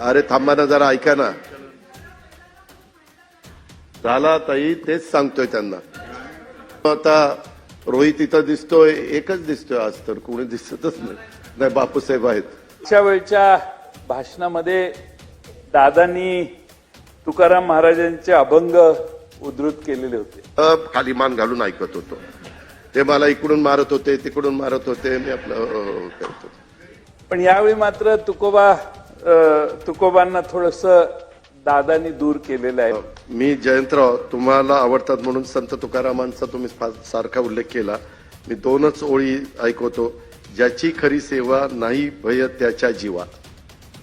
अरे थांबा ना जरा ऐका ना. झाला ताई तेच सांगतोय त्यांना. आता रोहित इथं दिसतोय एकच दिसतोय आज तर कोणी दिसतच नाही. नाही बापूसाहेब आहेत. मागच्या वेळच्या भाषणामध्ये दादांनी तुकाराम महाराजांचे अभंग उद्धृत केलेले होते. अ, खाली मान घालून ऐकत होतो. ते मला इकडून मारत होते तिकडून मारत होते मी आपलं पण यावेळी मात्र तुकोबा तुकोबांना थोडस दादांनी दूर केलेलं आहे. मी जयंतराव तुम्हाला आवडतात म्हणून संत तुकारामांचा तुम्ही सारखा उल्लेख केला. मी दोनच ओळी ऐकवतो. ज्याची खरी सेवा नाही भय त्याच्या जीवा.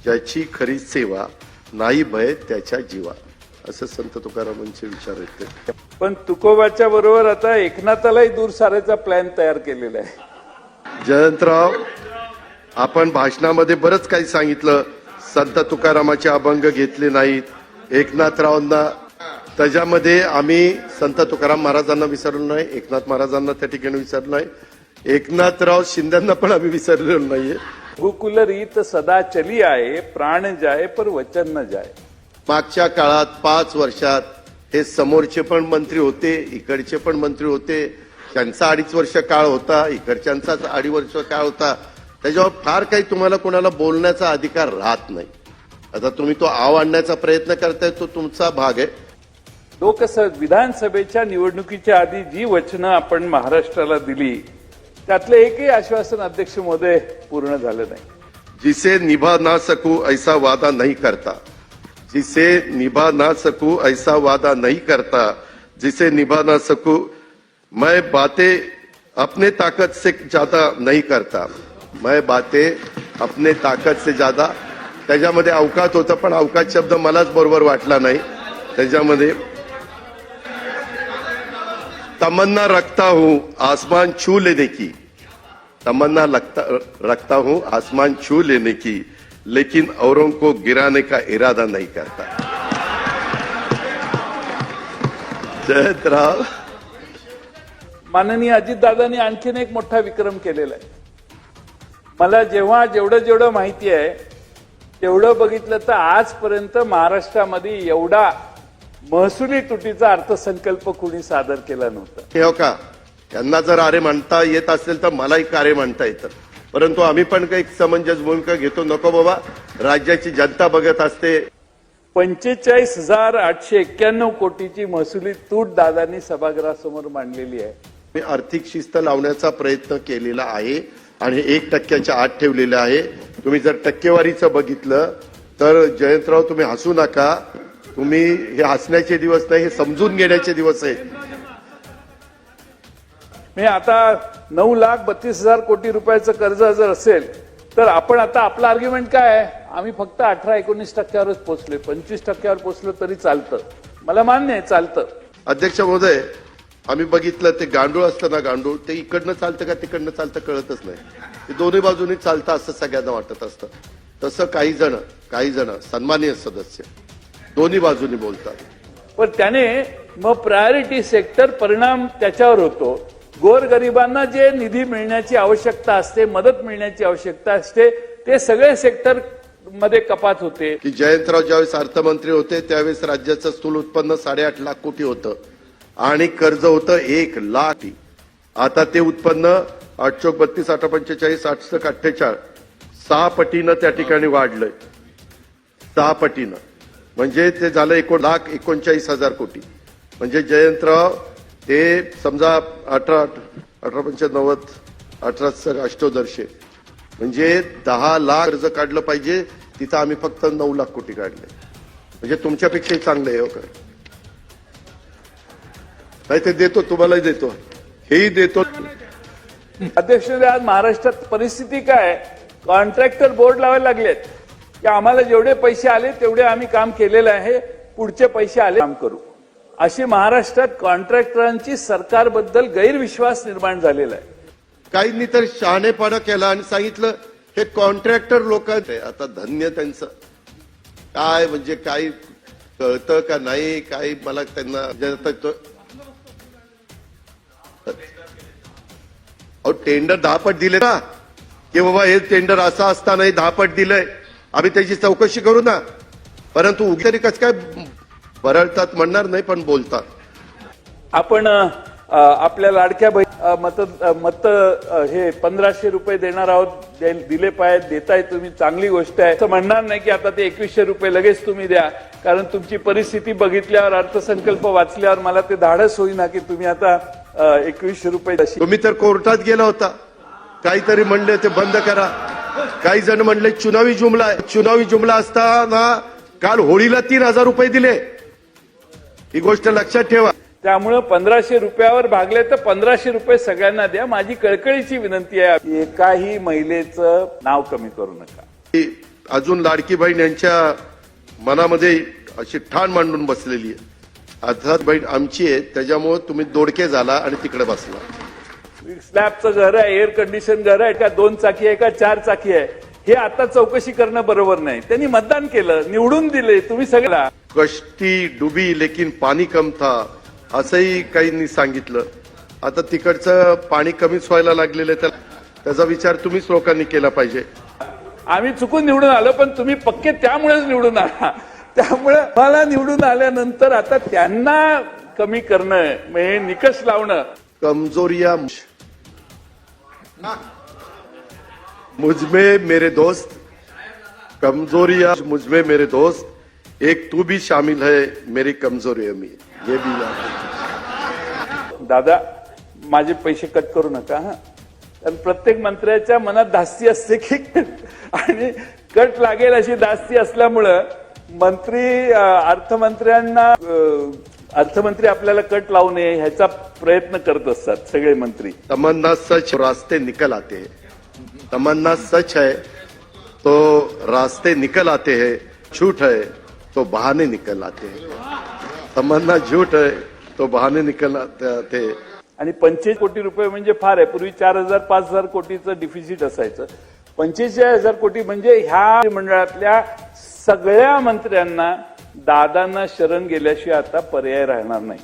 ज्याची खरी सेवा नाही भय त्याच्या जीवा. असं संत तुकारामांचे विचार आहेत ते. पण तुकोबाच्या बरोबर आता एकनाथालाही दूर सारायचा प्लॅन तयार केलेला आहे. जयंतराव आपण भाषणामध्ये बरंच काही सांगितलं. संत तुकारामाचे अभंग घेतले नाहीत. एकनाथरावांना त्याच्यामध्ये आम्ही संत तुकाराम महाराजांना विसरलो नाही एकनाथ महाराजांना त्या ठिकाणी विसरलो नाही. एकनाथराव शिंदेना पण आम्ही विसरलेलो नाहीये. गुकुल रीत सदा चली आहे प्राण जाय पर वचन न जाय. मागच्या काळात पाच वर्षात हे समोरचे पण मंत्री होते इकडचे पण मंत्री होते. त्यांचा अडीच वर्ष काळ होता इकडच्यांचाच अडीच वर्ष काळ होता. त्याच्यावर फार काही तुम्हाला कोणाला बोलण्याचा अधिकार राहत नाही. आता तुम्ही तो आव आणण्याचा प्रयत्न करताय तो तुमचा भाग आहे. लोकसभा विधानसभेच्या निवडणुकीच्या आधी जी वचनं आपण महाराष्ट्राला दिली त्यातलं एकही आश्वासन अध्यक्ष महोदय पूर्ण झालं नाही. जिसे निभा ना सकू ऐसा वादा नहीं करता. जिसे निभा ना सकू ऐसा वादा नहीं करता. जिसे निभा ना सकू मैं बातें अपने ताकत से ज्यादा नहीं करता. मैं बातें अपने ताकत से ज्यादा त्याच्यामध्ये अवकात होतं पण अवकात शब्द मलाच बरोबर वाटला नाही. त्याच्यामध्ये तमन्ना रखता हूं आसमान छू लेने की. तमन्ना लगता रखता हूं आसमान छू लेने की लेकिन औरों को गिराने का इरादा नहीं करता। जयंतराव माननीय अजितदादांनी आणखीन एक मोठा विक्रम केलेला आहे. मला जेव्हा जेवढं जेवढं माहिती आहे तेवढं बघितलं तर आजपर्यंत महाराष्ट्रामध्ये एवढा महसुली तुटीचा अर्थसंकल्प कुणी सादर केला नव्हता. हे हो का? यांना जर अरे म्हणता येत असेल तर मलाही कार्य म्हणता येतं? परंतु आम्ही पण काही समंजस भूमिका घेतो. नको बाबा राज्याची जनता बघत असते. पंचेचाळीस हजार आठशे एक्क्याण्णव कोटीची महसुली तूट दादांनी सभागृहासमोर मांडलेली आहे. मी आर्थिक शिस्त लावण्याचा प्रयत्न केलेला आहे. आणि एक टक्क्याच्या आत ठेवलेलं आहे. तुम्ही जर टक्केवारीचं बघितलं तर जयंतराव तुम्ही हसू नका. तुम्ही हे हसण्याचे दिवस नाही हे समजून घेण्याचे दिवस आहे. मी आता नऊ लाख बत्तीस हजार कोटी रुपयाचं कर्ज जर असेल तर आपण आता आपलं आर्ग्युमेंट काय आहे? आम्ही फक्त अठरा एकोणीस टक्क्यावरच पोहोचलोय पंचवीस टक्क्यावर पोहोचलो तरी चालतं. मला मान्य आहे चालतं. अध्यक्ष महोदय आम्ही बघितलं ते गांडूळ असतं ना गांडूळ ते इकडनं चालतं का तिकडनं चालतं कळतच नाही. ते दोन्ही बाजूनी चालतं असं सगळ्यांना वाटत असतं. तसं काही जण काही जण सन्माननीय सदस्य दोन्ही बाजूनी बोलतात. पण त्याने मग प्रायोरिटी सेक्टर परिणाम त्याच्यावर होतो. गोरगरिबांना जे निधी मिळण्याची आवश्यकता असते मदत मिळण्याची आवश्यकता असते ते सगळे सेक्टरमध्ये कपात होते. की जयंतराव ज्यावेळेस अर्थमंत्री होते त्यावेळेस राज्याचं स्थूल उत्पन्न साडेआठ लाख कोटी होतं. आणि कर्ज होतं एक लाख. आता ते उत्पन्न आठ बत्तीस अठरा पंचेचाळीस आठ सक अठ्ठेचाळीस सहा पटीनं त्या ठिकाणी वाढलंय. सहा पटीनं. म्हणजे ते झालं एकोण लाख एकोणचाळीस हजार कोटी. म्हणजे जयंतराव ते समजा अठरा अठरा पंचे नव्वद अठरा अष्टोदर्शे. म्हणजे दहा लाख कर्ज काढलं पाहिजे तिथं आम्ही फक्त नऊ लाख कोटी काढले. म्हणजे तुमच्यापेक्षाही चांगलं आहे हो नाही ते देतो तुम्हालाही देतो. हेही देतो. अध्यक्ष आज महाराष्ट्रात परिस्थिती काय? कॉन्ट्रॅक्टर बोर्ड लावायला लागलेत. की आम्हाला जेवढे पैसे आले तेवढे आम्ही काम केलेलं आहे. पुढचे पैसे आले काम करू. अशी महाराष्ट्रात कॉन्ट्रॅक्टरांची सरकारबद्दल गैरविश्वास निर्माण झालेला आहे. काहींनी तर शहाणेपणा केला आणि सांगितलं हे कॉन्ट्रॅक्टर लोक आता धन्य त्यांचं. काय म्हणजे काही कळतं का नाही काही मला त्यांना टेंडर दहापट दिले ना की बाबा हे टेंडर असं असतानाही दहापट दिलंय. आम्ही त्याची चौकशी करू ना. परंतु उगी तरी कसं काय बरळतात म्हणणार नाही पण बोलतात. आपण आपल्या लाडक्या बहीण मत मत हे पंधराशे रुपये देणार आहोत दिले पाहिजे देताय तुम्ही चांगली गोष्ट आहे. असं म्हणणार नाही की आता ते एकवीसशे रुपये लगेच तुम्ही द्या कारण तुमची परिस्थिती बघितल्यावर अर्थसंकल्प वाचल्यावर मला ते धाडस होईना की तुम्ही आता एकवीसशे रुपये तुम्ही तर कोर्टात गेला होता. काहीतरी म्हणले ते बंद करा. काही जण म्हणले चुनावी जुमला चुनावी जुमला असताना काल होळीला तीन हजार रुपये दिले. ही गोष्ट लक्षात ठेवा. त्यामुळं पंधराशे रुपयावर भागले तर पंधराशे रुपये सगळ्यांना द्या. माझी कळकळीची विनंती आहे. एकाही महिलेचं नाव कमी करू नका. अजून लाडकी बहीण यांच्या मनामध्ये अशी ठाण मांडून बसलेली आहे. अर्थात बहीण आमची आहे त्याच्यामुळे तुम्ही दोडके झाला आणि तिकडे बसला. स्लॅबचं घर आहे एअर कंडिशन घर आहे का दोन चाकी आहे का चार चाकी आहे? हे आता चौकशी करणं बरोबर नाही. त्यांनी मतदान केलं निवडून दिले तुम्ही सगळ्या कश्ती डुबी लेकिन पाणी कम था असंही काहींनी सांगितलं. आता तिकडचं पाणी कमीच व्हायला लागलेलं आहे त्या- त्याचा विचार तुम्हीच लोकांनी केला पाहिजे. आम्ही चुकून निवडून आलो पण तुम्ही पक्के त्यामुळेच निवडून आला. त्यामुळे मला निवडून आल्यानंतर आता त्यांना कमी करणं म्हणजे निकष लावणं. कमजोरिया मुझमें मेरे दोस्त कमजोरिया मुझमें मेरे दोस्त एक तू भी शामिल है मेरी कमजोरियों में ये भी दादा माझे पैसे कट करू नका हा. कारण प्रत्येक मंत्र्याच्या मनात धास्ती असते की आणि कट लागेल अशी धास्ती असल्यामुळं मंत्री अर्थमंत्र्यांना अर्थमंत्री आपल्याला कट लावू नये ह्याचा प्रयत्न करत असतात सगळे मंत्री. तमन्ना सच रास्ते निकल आते हैं। तमन्ना सच है तो रास्ते निकल आते हैं। झूठ है तो बहाने निकल आते हैं। तमन्ना झूठ है तो बहाने निकल आते आणि पंचेचाळीस कोटी रुपये म्हणजे फार आहे. पूर्वी चार हजार पाच हजार कोटीचं डिफिसिट असायचं. पंचेचाळीस हजार कोटी म्हणजे ह्या मंडळातल्या सगळ्या मंत्र्यांना दादांना शरण गेल्याशिवाय आता पर्याय राहणार नाही.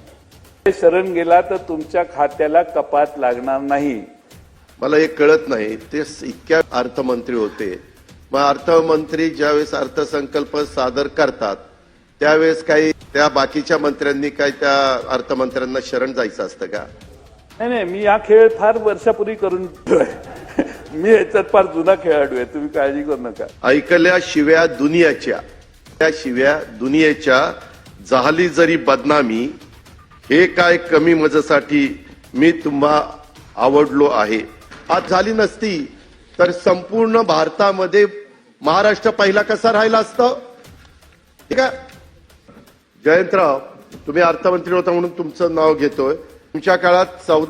ते शरण गेला तर तुमच्या खात्याला कपात लागणार नाही. मला हे कळत नाही ते इतक्या अर्थमंत्री होते. मग अर्थमंत्री ज्यावेळेस अर्थसंकल्प सादर करतात त्यावेळेस काही त्या बाकीच्या मंत्र्यांनी काय त्या अर्थमंत्र्यांना शरण जायचं असतं का? नाही नाही मी हा खेळ फार वर्षापूर्वी करून. मी याच्यात फार जुना खेळाडू आहे तुम्ही काळजी करू नका. ऐकल्या शिव्या दुनियाच्या. त्या शिव्या दुनियेच्या. झाली जरी बदनामी हे काय कमी मजसाठी मी तुम्हा आवडलो आहे. आज झाली नसती तर संपूर्ण भारतामध्ये महाराष्ट्र पहिला कसा राहिला असतं? ठीक आहे? जयंतराव तुम्ही अर्थमंत्री होता म्हणून तुमचं नाव घेतोय. तुमच्या काळात चौदा